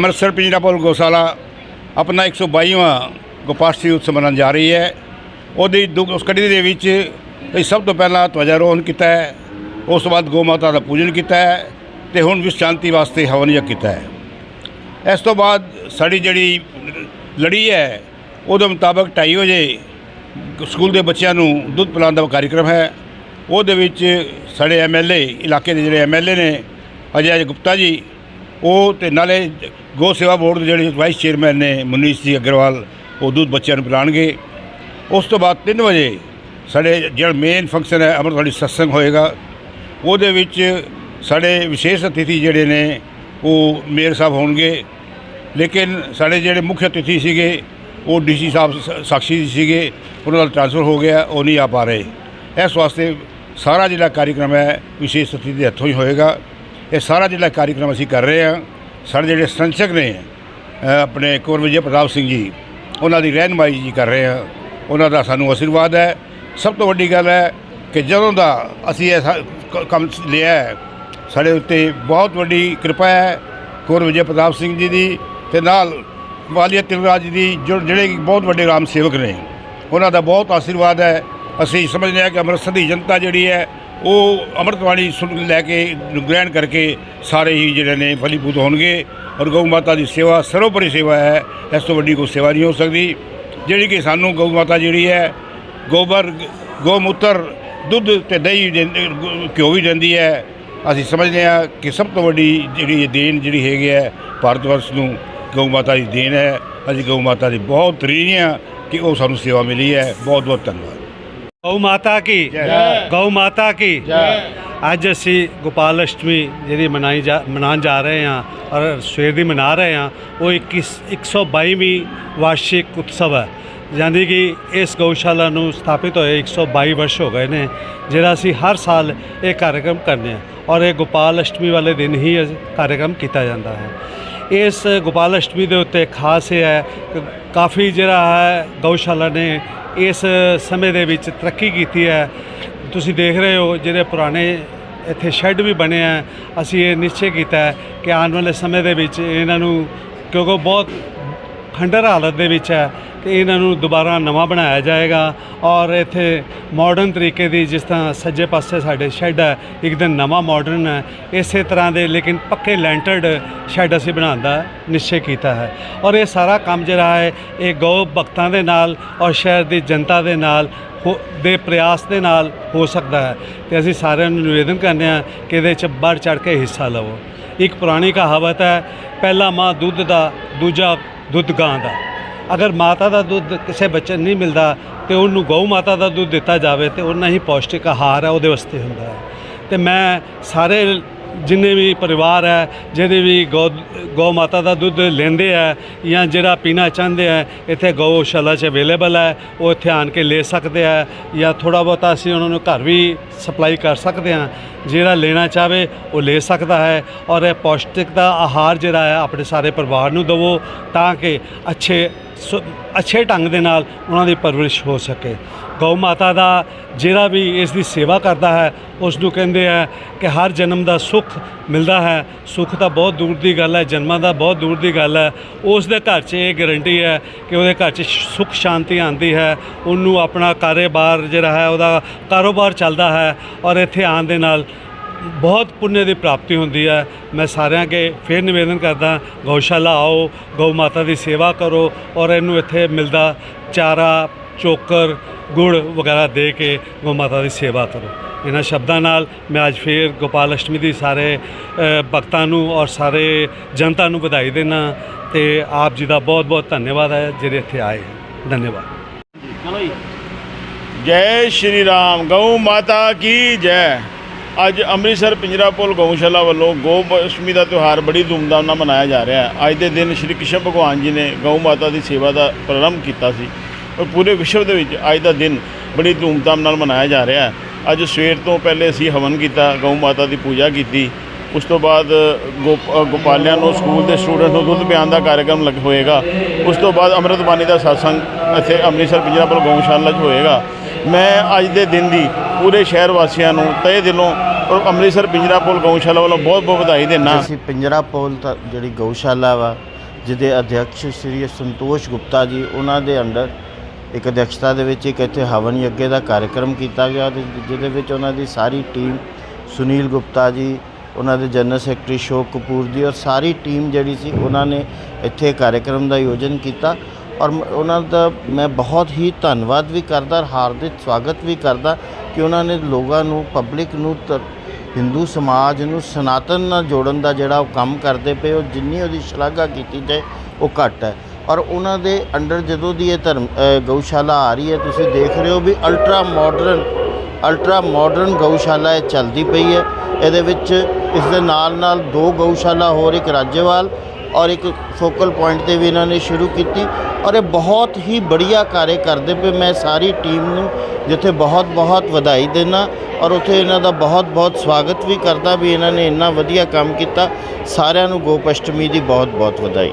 ਅੰਮ੍ਰਿਤਸਰ ਪਿੰਜਰਾਪੁਰ ਗੋਸ਼ਾਲਾ ਆਪਣਾ 122ਵਾਂ ਗੋਪਾਸ਼ਟਰੀ ਉਤਸਵ ਮਨਾਉਣ ਜਾ ਰਹੀ ਹੈ। ਉਹਦੀ ਦੁ- ਉਸ ਕੜੀ ਦੇ ਵਿੱਚ ਅਸੀਂ ਸਭ ਤੋਂ ਪਹਿਲਾਂ ਧਵਜਾਰੋਹਣ ਕੀਤਾ ਹੈ, ਉਸ ਤੋਂ ਬਾਅਦ ਗੋ ਮਾਤਾ ਦਾ ਪੂਜਨ ਕੀਤਾ ਹੈ ਤੇ ਹੁਣ ਵਿਸ਼ਵ ਸ਼ਾਂਤੀ ਵਾਸਤੇ ਹਵਨ ਯੱਗ ਕੀਤਾ ਹੈ। ਇਸ ਤੋਂ ਬਾਅਦ ਸਾਡੀ ਜਿਹੜੀ ਲੜੀ ਹੈ, ਉਹਦੇ ਮੁਤਾਬਕ 2:30 ਵਜੇ ਸਕੂਲ ਦੇ ਬੱਚਿਆਂ ਨੂੰ ਦੁੱਧ ਪਿਲਾਉਣ ਦਾ ਕਾਰਜਕ੍ਰਮ ਹੈ। ਉਹਦੇ ਵਿੱਚ ਸਾਡੇ ਐਮਐਲਏ ਇਲਾਕੇ ਦੇ ਜਿਹੜੇ ਐਮਐਲਏ ਨੇ ਅਜੇ ਅਜੇ ਗੁਪਤਾ ਜੀ ਉਹ ਤੇ ਨਾਲੇ ਗੋ ਸੇਵਾ ਬੋਰਡ ਦੇ ਜਿਹੜੇ ਵਾਈਸ ਚੇਅਰਮੈਨ ਨੇ ਮਨੀਸ਼ ਜੀ ਅਗਰਵਾਲ, ਉਹ ਦੁੱਧ ਬੱਚਿਆਂ ਨੂੰ ਪਿਲਾਉਣਗੇ। ਉਸ ਤੋਂ ਬਾਅਦ 3 ਵਜੇ ਸਾਡੇ ਜਿਹੜਾ ਮੇਨ ਫੰਕਸ਼ਨ ਹੈ ਅੰਮ੍ਰਿਤਵਾੜੀ ਸਤਸੰਗ ਹੋਏਗਾ। ਉਹਦੇ ਵਿੱਚ ਸਾਡੇ ਵਿਸ਼ੇਸ਼ ਅਤਿਥੀ ਜਿਹੜੇ ਨੇ, ਉਹ ਮੇਅਰ ਸਾਹਿਬ ਹੋਣਗੇ। ਲੇਕਿਨ ਸਾਡੇ ਜਿਹੜੇ ਮੁੱਖ ਅਤਿਥੀ ਸੀਗੇ, ਉਹ ਡੀਸੀ ਸਾਹਿਬ ਸ- ਸਾਕਸ਼ੀ ਸੀਗੇ। ਉਹਨਾਂ ਦਾ ਟ੍ਰਾਂਸਫਰ ਹੋ ਗਿਆ, ਉਹ ਨਹੀਂ ਆ ਪਾ ਰਹੇ। ਇਸ ਵਾਸਤੇ ਸਾਰਾ ਜਿਹੜਾ ਕਾਰਜਕ੍ਰਮ ਹੈ, ਵਿਸ਼ੇਸ਼ ਅਤਿਥੀ ਦੇ ਹੱਥੋਂ ਹੀ ਹੋਏਗਾ। ਇਹ ਸਾਰਾ ਜਿਹੜਾ ਕਾਰਜਕ੍ਰਮ ਅਸੀਂ ਕਰ ਰਹੇ ਹਾਂ, ਸਾਡੇ ਜਿਹੜੇ ਸੰਚਕ ਨੇ ਆਪਣੇ ਕੁੰਵਰ ਵਿਜੇ ਪ੍ਰਤਾਪ ਸਿੰਘ ਜੀ, ਉਹਨਾਂ ਦੀ ਰਹਿਨਮਾਈ ਜੀ ਕਰ ਰਹੇ ਹਾਂ। ਉਹਨਾਂ ਦਾ ਸਾਨੂੰ ਆਸ਼ੀਰਵਾਦ ਹੈ। ਸਭ ਤੋਂ ਵੱਡੀ ਗੱਲ ਹੈ ਕਿ ਜਦੋਂ ਦਾ ਅਸੀਂ ਇਹ ਸਾ- ਕੰਮ ਲਿਆ ਹੈ, ਸਾਡੇ ਉੱਤੇ ਬਹੁਤ ਵੱਡੀ ਕਿਰਪਾ ਹੈ ਕੁੰਵਰ ਵਿਜੇ ਪ੍ਰਤਾਪ ਸਿੰਘ ਜੀ ਦੀ ਤੇ ਨਾਲ ਵਾਲੀਆ ਤਿਲਰਾਜ ਜੀ ਦੀ, ਜੋ, ਜਿਹੜੇ ਬਹੁਤ ਵੱਡੇ ਰਾਮ ਸੇਵਕ ਨੇ। ਉਹਨਾਂ ਦਾ ਬਹੁਤ ਆਸ਼ੀਰਵਾਦ ਹੈ। ਅਸੀਂ ਸਮਝਦੇ ਹਾਂ ਕਿ ਅੰਮ੍ਰਿਤਸਰ ਦੀ ਜਨਤਾ ਜਿਹੜੀ ਹੈ ਉਹ ਅੰਮ੍ਰਿਤਵਾਣੀ ਸੁਣ ਲੈ ਕੇ ਗ੍ਰਹਿਣ ਕਰਕੇ ਸਾਰੇ ਹੀ ਜਿਹੜੇ ਨੇ ਫਲੀਭੂਤ ਹੋਣਗੇ ਔਰ ਗਊ ਮਾਤਾ ਦੀ ਸੇਵਾ ਸਰੋਪਰੀ ਸੇਵਾ ਹੈ, ਇਸ ਤੋਂ ਵੱਡੀ ਕੋਈ ਸੇਵਾ ਨਹੀਂ ਹੋ ਸਕਦੀ। ਜਿਹੜੀ ਕਿ ਸਾਨੂੰ ਗਊ ਮਾਤਾ ਜਿਹੜੀ ਹੈ, ਗੋਬਰ, ਗੋਮੂਤਰ, ਦੁੱਧ ਤੇ ਦਹੀਂ ਘਿਓ ਵੀ ਦਿੰਦੀ ਹੈ। ਅਸੀਂ ਸਮਝਦੇ ਹਾਂ ਕਿ ਸਭ ਤੋਂ ਵੱਡੀ ਜਿਹੜੀ ਦੇਣ ਜਿਹੜੀ ਹੈਗੀ ਹੈ, ਭਾਰਤ ਵਰਸ਼ ਨੂੰ ਗਊ ਮਾਤਾ ਦੀ ਦੇਣ ਹੈ। ਅਸੀਂ ਗਊ ਮਾਤਾ ਦੀ ਬਹੁਤ ਰੀਝ ਹਾਂ ਕਿ ਉਹ ਸਾਨੂੰ ਸੇਵਾ ਮਿਲੀ ਹੈ। ਬਹੁਤ ਬਹੁਤ ਧੰਨਵਾਦ। ਗਊ ਮਾਤਾ ਕੀ। ਗਊ ਮਾਤਾ ਕੀ ਅੱਜ ਅਸੀਂ ਗੋਪਾਲ ਅਸ਼ਟਮੀ ਜਿਹੜੀ ਮਨਾਈ ਜਾ ਮਨਾਉਣ ਜਾ ਰਹੇ ਹਾਂ ਔਰ ਸਵੇਰ ਦੀ ਮਨਾ ਰਹੇ ਹਾਂ ਉਹ 21 122ਵੀਂ ਵਾਰਸ਼ਿਕ ਉਤਸਵ ਹੈ ਯਾਨੀ ਕਿ ਇਸ ਗਊਸ਼ਾਲਾ ਨੂੰ ਸਥਾਪਿਤ ਹੋਏ 122 ਵਰਸ਼ ਹੋ ਗਏ ਨੇ ਜਿਹੜਾ ਅਸੀਂ ਹਰ ਸਾਲ ਇਹ ਕਾਰਜਕ੍ਰਮ ਕਰਨੇ ਆ ਔਰ ਇਹ ਗੋਪਾਲ ਅਸ਼ਟਮੀ ਵਾਲੇ ਦਿਨ ਹੀ ਕਾਰਜਕ੍ਰਮ ਕੀਤਾ ਜਾਂਦਾ ਹੈ ਇਸ ਗੋਪਾਲ ਅਸ਼ਟਮੀ ਦੇ ਉੱਤੇ ਖਾਸ ਇਹ ਹੈ ਕਿ ਕਾਫੀ ਜਿਹੜਾ ਹੈ ਗਊਸ਼ਾਲਾ ਨੇ ਇਸ ਸਮੇਂ ਦੇ ਵਿੱਚ ਤਰੱਕੀ ਕੀਤੀ ਹੈ। ਤੁਸੀਂ ਦੇਖ ਰਹੇ ਹੋ ਜਿਹੜੇ ਪੁਰਾਣੇ ਇੱਥੇ ਸ਼ੈੱਡ ਵੀ ਬਣੇ ਆ। ਅਸੀਂ ਇਹ ਨਿਸ਼ਚੈ ਕੀਤਾ ਹੈ ਕਿ ਆਉਣ ਵਾਲੇ ਸਮੇਂ ਦੇ ਵਿੱਚ ਇਹਨਾਂ ਨੂੰ ਕਿਉਂਕਿ ਬਹੁਤ ਖੰਡਰ ਹਾਲਤ ਦੇ ਵਿੱਚ ਹੈ। ਤੇ ਇਹਨਾਂ ਨੂੰ ਦੁਬਾਰਾ ਨਵਾਂ ਬਣਾਇਆ ਜਾਏਗਾ ਔਰ ਇੱਥੇ ਮਾਡਰਨ ਤਰੀਕੇ ਦੀ ਜਿਸ ਤਰ੍ਹਾਂ ਸੱਜੇ ਪਾਸੇ ਸਾਡੇ ਸ਼ੈੱਡ ਹੈ, ਇੱਕ ਦਿਨ ਨਵਾਂ ਮਾਡਰਨ ਹੈ, ਇਸੇ ਤਰ੍ਹਾਂ ਦੇ ਲੇਕਿਨ ਪੱਕੇ ਲੈਂਟਰਡ ਸ਼ੈੱਡ ਅਸੀਂ ਬਣਾਉਣ ਦਾ ਨਿਸ਼ਚੈ ਕੀਤਾ ਹੈ। ਔਰ ਇਹ ਸਾਰਾ ਕੰਮ ਜਿਹੜਾ ਹੈ, ਇਹ ਗਊ ਭਗਤਾਂ ਦੇ ਨਾਲ ਔਰ ਸ਼ਹਿਰ ਦੀ ਜਨਤਾ ਦੇ ਨਾਲ ਹੋ- ਦੇ ਪ੍ਰਯਾਸ ਦੇ ਨਾਲ ਹੋ ਸਕਦਾ ਹੈ। ਤੇ ਅਸੀਂ ਸਾਰਿਆਂ ਨੂੰ ਨਿਵੇਦਨ ਕਰਦੇ ਹਾਂ ਕਿ ਇਹਦੇ 'ਚ ਵੱਧ ਚੜ ਕੇ ਹਿੱਸਾ ਲਵੋ। ਇੱਕ ਪੁਰਾਣੀ ਕਹਾਵਤ ਹੈ, ਪਹਿਲਾ ਮਾਂ ਦੁੱਧ ਦਾ, ਦੂਜਾ ਦੁੱਧ ਗਾਂ ਦਾ। ਅਗਰ ਮਾਤਾ ਦਾ ਦੁੱਧ ਕਿਸੇ ਬੱਚੇ ਨੂੰ ਨਹੀਂ ਮਿਲਦਾ ਤੇ ਉਹਨੂੰ ਗਊ ਮਾਤਾ ਦਾ ਦੁੱਧ ਦਿੱਤਾ ਜਾਵੇ ਤੇ ਉਹਨਾਂ ਹੀ ਪੌਸ਼ਟਿਕ ਆਹਾਰ ਹੈ ਉਹਦੇ ਵਾਸਤੇ ਹੁੰਦਾ ਹੈ। ਤੇ ਮੈਂ ਸਾਰੇ ਜਿੰਨੇ ਵੀ ਪਰਿਵਾਰ ਹੈ, ਜਿਹਦੇ ਵੀ ਗौ ਗਊ ਮਾਤਾ ਦਾ ਦੁੱਧ ਲੈਂਦੇ ਆ ਜਾਂ ਜਿਹੜਾ ਪੀਣਾ ਚਾਹੁੰਦੇ ਆ ਇੱਥੇ ਗਊਸ਼ਾਲਾ 'ਚ ਅਵੇਲੇਬਲ ਹੈ, ਉਹ ਇੱਥੇ ਆਣ ਕੇ ਲੈ ਸਕਦੇ ਆ ਜਾਂ ਥੋੜਾ ਬਹੁਤਾ ਅਸੀਂ ਉਹਨਾਂ ਨੂੰ ਘਰ ਵੀ ਸਪਲਾਈ ਕਰ ਸਕਦੇ ਹਾਂ। ਜਿਹੜਾ ਲੈਣਾ ਚਾਹਵੇ, ਉਹ ਲੈ ਸਕਦਾ ਹੈ ਔਰ ਇਹ ਪੌਸ਼ਟਿਕ ਦਾ ਆਹਾਰ ਜਿਹੜਾ ਹੈ, ਆਪਣੇ ਸਾਰੇ ਪਰਿਵਾਰ ਨੂੰ ਦੇਵੋ ਤਾਂ ਕਿ ਅੱਛੇ ਸ ਅੱਛੇ ਢੰਗ ਦੇ ਨਾਲ ਉਹਨਾਂ ਦੀ ਪਰਵਰਿਸ਼ ਹੋ ਸਕੇ। ਗਊ ਮਾਤਾ ਦਾ ਜਿਹੜਾ ਵੀ ਇਸ ਦੀ ਸੇਵਾ ਕਰਦਾ ਹੈ, ਉਸ ਨੂੰ ਕਹਿੰਦੇ ਆ ਕਿ ਹਰ ਜਨਮ ਦਾ ਸੁੱਖ ਮਿਲਦਾ ਹੈ। ਸੁੱਖ ਤਾਂ ਬਹੁਤ ਦੂਰ ਦੀ ਗੱਲ ਹੈ, ਜਨਮਾਂ ਦਾ ਬਹੁਤ ਦੂਰ ਦੀ ਗੱਲ ਹੈ। ਉਸ ਦੇ ਘਰ 'ਚ ਇਹ ਗਾਰੰਟੀ ਹੈ ਕਿ ਉਹਦੇ ਘਰ 'ਚ ਸੁੱਖ ਸ਼ਾਂਤੀ ਆਉਂਦੀ ਹੈ। ਉਹਨੂੰ ਆਪਣਾ ਕਾਰੋਬਾਰ ਜਿਹੜਾ ਹੈ, ਉਹਦਾ ਕਾਰੋਬਾਰ ਚੱਲਦਾ ਹੈ ਔਰ ਇੱਥੇ ਆਉਣ ਦੇ ਨਾਲ ਬਹੁਤ ਪੁੰਨ ਦੀ ਪ੍ਰਾਪਤੀ ਹੁੰਦੀ ਹੈ। ਮੈਂ ਸਾਰਿਆਂ ਅੱਗੇ ਫੇਰ ਨਿਵੇਦਨ ਕਰਦਾ ਗਊਸ਼ਾਲਾ ਆਓ, ਗਊ ਮਾਤਾ ਦੀ ਸੇਵਾ ਕਰੋ ਔਰ ਇਹਨੂੰ ਇੱਥੇ ਮਿਲਦਾ ਚਾਰਾ, ਚੋਕਰ, ਗੁੜ ਵਗੈਰਾ ਦੇ ਕੇ ਗਊ ਮਾਤਾ ਦੀ ਸੇਵਾ ਕਰੋ। ਇਹਨਾਂ ਸ਼ਬਦਾਂ ਨਾਲ ਮੈਂ ਅੱਜ ਫੇਰ ਗੋਪਾਲ ਅਸ਼ਟਮੀ ਦੀ ਸਾਰੇ ਭਗਤਾਂ ਨੂੰ ਔਰ ਸਾਰੇ ਜਨਤਾ ਨੂੰ ਵਧਾਈ ਦੇਣਾ ਤੇ ਆਪ ਜੀ ਦਾ ਬਹੁਤ ਬਹੁਤ ਧੰਨਵਾਦ ਹੈ ਜਿਹੜੇ ਇੱਥੇ ਆਏ ਧੰਨਵਾਦ। ਜੈ ਸ਼੍ਰੀ ਰਾਮ, ਗਊ ਮਾਤਾ ਕੀ ਜੈ? ਅੱਜ ਅੰਮ੍ਰਿਤਸਰ ਪਿੰਜਰਾਪੁਰ ਗਊਸ਼ਾਲਾ ਵੱਲੋਂ ਗੋ ਅਸ਼ਟਮੀ ਦਾ ਤਿਉਹਾਰ ਬੜੀ ਧੂਮਧਾਮ ਨਾਲ ਮਨਾਇਆ ਜਾ ਰਿਹਾ ਹੈ। ਅੱਜ ਦੇ ਦਿਨ ਸ਼੍ਰੀ ਕ੍ਰਿਸ਼ਨ ਭਗਵਾਨ ਜੀ ਨੇ ਗਊ ਮਾਤਾ ਦੀ ਸੇਵਾ ਦਾ ਪ੍ਰਾਰੰਭ ਕੀਤਾ ਸੀ ਔਰ ਪੂਰੇ ਵਿਸ਼ਵ ਦੇ ਵਿੱਚ ਅੱਜ ਦਾ ਦਿਨ ਬੜੀ ਧੂਮਧਾਮ ਨਾਲ ਮਨਾਇਆ ਜਾ ਰਿਹਾ ਹੈ। ਅੱਜ ਸਵੇਰ ਤੋਂ ਪਹਿਲੇ ਅਸੀਂ ਹਵਨ ਕੀਤਾ, ਗਊ ਮਾਤਾ ਦੀ ਪੂਜਾ ਕੀਤੀ। ਉਸ ਤੋਂ ਬਾਅਦ ਗੋਪ ਗੋਪਾਲਿਆਂ ਨੂੰ ਸਕੂਲ ਦੇ ਸਟੂਡੈਂਟ ਨੂੰ ਦੁੱਧ ਪਿਆਉਣ ਦਾ ਕਾਰਜਕ੍ਰਮ ਲੱਗ ਹੋਏਗਾ। ਉਸ ਤੋਂ ਬਾਅਦ ਅੰਮ੍ਰਿਤਬਾਣੀ ਦਾ satsang ਇੱਥੇ ਅੰਮ੍ਰਿਤਸਰ ਪਿੰਜਰਾਪੁਰ ਗਊਸ਼ਾਲਾ 'ਚ ਹੋਏਗਾ। ਮੈਂ ਅੱਜ ਦੇ ਦਿਨ ਦੀ ਪੂਰੇ ਸ਼ਹਿਰ ਵਾਸੀਆਂ ਨੂੰ ਤਹਿ ਦਿਲੋਂ ਔਰ ਅੰਮ੍ਰਿਤਸਰ ਪਿੰਜਰਾ ਪੁਲ ਗਊਸ਼ਾਲਾ ਵੱਲੋਂ ਬਹੁਤ ਬਹੁਤ ਵਧਾਈ ਦੇਣਾ ਅਸੀਂ ਪਿੰਜਰਾ ਪੋਲ ਤਾਂ ਜਿਹੜੀ ਗਊਸ਼ਾਲਾ ਵਾ, ਜਿਹਦੇ ਅਧਿਅਕਸ਼ ਸ੍ਰੀ ਸੰਤੋਸ਼ ਗੁਪਤਾ ਜੀ, ਉਹਨਾਂ ਦੇ ਅੰਡਰ ਇੱਕ ਅਧਿਕਸ਼ਤਾ ਦੇ ਵਿੱਚ ਇੱਕ ਇੱਥੇ ਹਵਨ ਯੱਗੇ ਦਾ ਕਾਰਜਕ੍ਰਮ ਕੀਤਾ ਗਿਆ ਤੇ ਜਿਹਦੇ ਵਿੱਚ ਉਹਨਾਂ ਦੀ ਸਾਰੀ ਟੀਮ ਸੁਨੀਲ ਗੁਪਤਾ ਜੀ, ਉਹਨਾਂ ਦੇ ਜਨਰਲ ਸੈਕਟਰੀ ਸ਼ੋਕ ਕਪੂਰ ਜੀ ਔਰ ਸਾਰੀ ਟੀਮ ਜਿਹੜੀ ਸੀ, ਉਹਨਾਂ ਨੇ ਇੱਥੇ ਕਾਰਜਕ੍ਰਮ ਦਾ ਆਯੋਜਨ ਕੀਤਾ। ਔਰ ਉਹਨਾਂ ਦਾ ਮੈਂ ਬਹੁਤ ਹੀ ਧੰਨਵਾਦ ਵੀ ਕਰਦਾ ਔਰ ਹਾਰਦਿਕ ਸਵਾਗਤ ਵੀ ਕਰਦਾ ਕਿ ਉਹਨਾਂ ਨੇ ਲੋਕਾਂ ਨੂੰ, ਪਬਲਿਕ ਨੂੰ ਤ- ਹਿੰਦੂ ਸਮਾਜ ਨੂੰ ਸਨਾਤਨ ਨਾਲ ਜੋੜਨ ਦਾ ਜਿਹੜਾ ਉਹ ਕੰਮ ਕਰਦੇ ਪਏ, ਉਹ ਜਿੰਨੀ ਉਹਦੀ ਸ਼ਲਾਘਾ ਕੀਤੀ ਜਾਏ, ਉਹ ਘੱਟ ਹੈ। ਔਰ ਉਹਨਾਂ ਦੇ ਅੰਡਰ ਜਦੋਂ ਦੀ ਇਹ ਧਰਮ ਗਊਸ਼ਾਲਾ ਆ ਰਹੀ ਹੈ, ਤੁਸੀਂ ਦੇਖ ਰਹੇ ਹੋ ਵੀ ਅਲਟਰਾ ਮਾਡਰਨ ਅਲਟਰਾ ਮਾਡਰਨ ਗਊਸ਼ਾਲਾ ਇਹ ਚੱਲਦੀ ਪਈ ਹੈ। ਇਹਦੇ ਵਿੱਚ ਇਸ ਦੇ ਨਾਲ ਨਾਲ ਦੋ ਗਊਸ਼ਾਲਾ ਹੋਰ ਇੱਕ ਰਾਜੇਵਾਲ ਔਰ ਇੱਕ ਫੋਕਲ ਪੁਆਇੰਟ ਤੇ ਵੀ ਇਹਨਾਂ ਨੇ ਸ਼ੁਰੂ ਕੀਤੀ ਔਰ ਇਹ ਬਹੁਤ ਹੀ ਬੜੀਆ ਕਾਰਜ ਕਰਦੇ ਪਏ। ਮੈਂ ਸਾਰੀ ਟੀਮ ਨੂੰ ਜਿੱਥੇ ਬਹੁਤ ਬਹੁਤ ਵਧਾਈ ਦੇਣਾ ਔਰ ਉੱਥੇ ਇਹਨਾਂ ਦਾ ਬਹੁਤ ਬਹੁਤ ਸਵਾਗਤ ਵੀ ਕਰਦਾ ਵੀ ਇਹਨਾਂ ਨੇ ਇੰਨਾ ਵਧੀਆ ਕੰਮ ਕੀਤਾ। ਸਾਰਿਆਂ ਨੂੰ ਗੋਪਸ਼ਟਮੀ ਦੀ ਬਹੁਤ ਬਹੁਤ ਵਧਾਈ।